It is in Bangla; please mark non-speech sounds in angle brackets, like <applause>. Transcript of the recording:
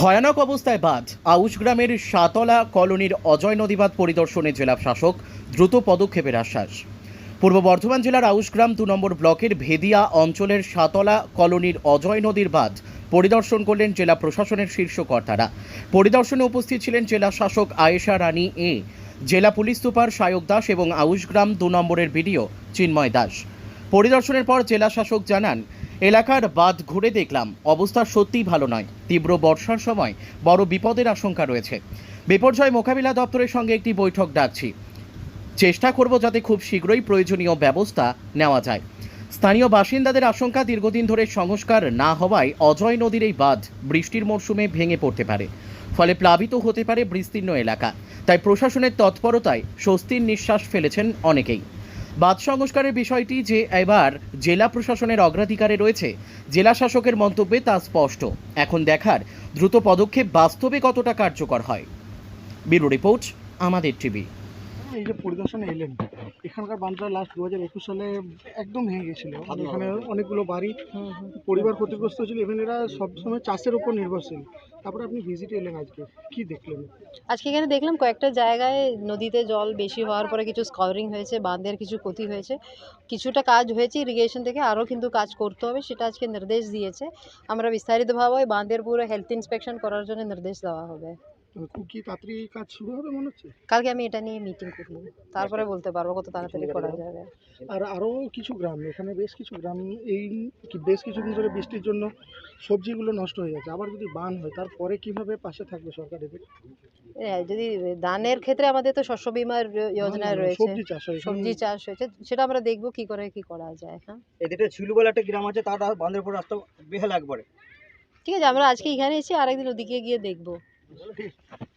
ভয়ানক অবস্থায় বাঁধ আউশ গ্রামের সাতলা কলোনির অজয় নদীবাঁধ পরিদর্শনে জেলা শাসক দ্রুত পদক্ষেপের আশ্বাস। পূর্ব বর্ধমান জেলার আউশগ্রাম দু নম্বর ব্লকের ভেদিয়া অঞ্চলের সাতলা কলোনির অজয় নদীর বাঁধ পরিদর্শন করলেন জেলা প্রশাসনের শীর্ষ কর্তারা। পরিদর্শনে উপস্থিত ছিলেন জেলা শাসক আয়েশা রানী এ, জেলা পুলিশ সুপার সায়ক দাস এবং আউশগ্রাম দু নম্বরের বিডিও চিন্ময় দাস। পরিদর্শনের পর জেলা শাসক জানান এলাকার বাঁধ ঘুরে দেখলাম। অবস্থা সত্যিই ভালো নয়। তীব্র বর্ষার সময় বড় বিপদের আশঙ্কা রয়েছে। বিপর্যয় মোকাবিলা দপ্তরের সঙ্গে একটি বৈঠক ডাকছি। চেষ্টা করব যাতে খুব শীঘ্রই প্রয়োজনীয় ব্যবস্থা নেওয়া যায়। স্থানীয় বাসিন্দাদের আশঙ্কা দীর্ঘদিন ধরে সংস্কার না হওয়ায় অজয় নদীর এই বাঁধ বৃষ্টির মরশুমে ভেঙে পড়তে পারে। ফলে প্লাবিত হতে পারে বিস্তীর্ণ এলাকা। তাই প্রশাসনের তৎপরতায় স্বস্তির নিঃশ্বাস ফেলেছেন অনেকেই। বাঁধ সংস্কারের বিষয়টি যে এবার জেলা প্রশাসনের অগ্রাধিকারে রয়েছে, জেলা শাসকের মন্তব্যে তা স্পষ্ট। এখন দেখার দ্রুত পদক্ষেপ বাস্তবে কতটা কার্যকর হয়। ব্যুরো রিপোর্ট, আমাদের টিভি। এই যে পরিদর্শনে এলেন এখানকার বান্ধটা লাস্ট দু হাজার একুশ সালে একদম ভেঙে গেছিল। আর এখানে অনেকগুলো বাড়ি পরিবার ক্ষতিগ্রস্ত ছিল ইভেন এরা সবসময় চাষের উপর নির্ভরশীল। তারপরে আপনি ভিজিট এলেন আজকে কি দেখলেন? আজকে এখানে দেখলাম কয়েকটা জায়গায় নদীতে জল বেশি হওয়ার পরে কিছু স্কাউরিং হয়েছে বাঁধের কিছু ক্ষতি হয়েছে। কিছুটা কাজ হয়েছে ইরিগেশন থেকে আরও কিন্তু কাজ করতে হবে সেটা আজকে নির্দেশ দিয়েছে। আমরা বিস্তারিতভাবে ওই বাঁধের পুরো হেলথ ইন্সপেকশন করার জন্য নির্দেশ দেওয়া হবে। খুব কি তাড়াতাড়ি কাজ শুরু হবে মনে হচ্ছে? কালকে আমি এটা নিয়ে মিটিং করব। তারপরে বলতে পারব কত তাড়াতাড়ি করা যাবে। আর আরও কিছু গ্রাম এখানে বেশ কিছু গ্রাম এই কি বেশ কিছুদিন ধরে বৃষ্টির জন্য সবজিগুলো নষ্ট হয়ে যাচ্ছে আবার যদি বান হয় তারপরে কীভাবে পাশে থাকবে সরকার এদের? হ্যাঁ, যদি ধানের ক্ষেত্রে আমাদের তো শস্য বিমার যোজনা রয়েছে। সবজি চাষ হয় সবজি চাষ হয়েছে সেটা আমরা দেখব কি করে কি করা যায় হ্যাঁ? এদিকে ছিলু বলে একটা গ্রাম আছে তার বাঁধের উপর রাস্তা বেহাল একবারে। ঠিক আছে আমরা আজকে এখানে এসে আরেকদিন ওদিকে গিয়ে দেখব। 得 <laughs> 了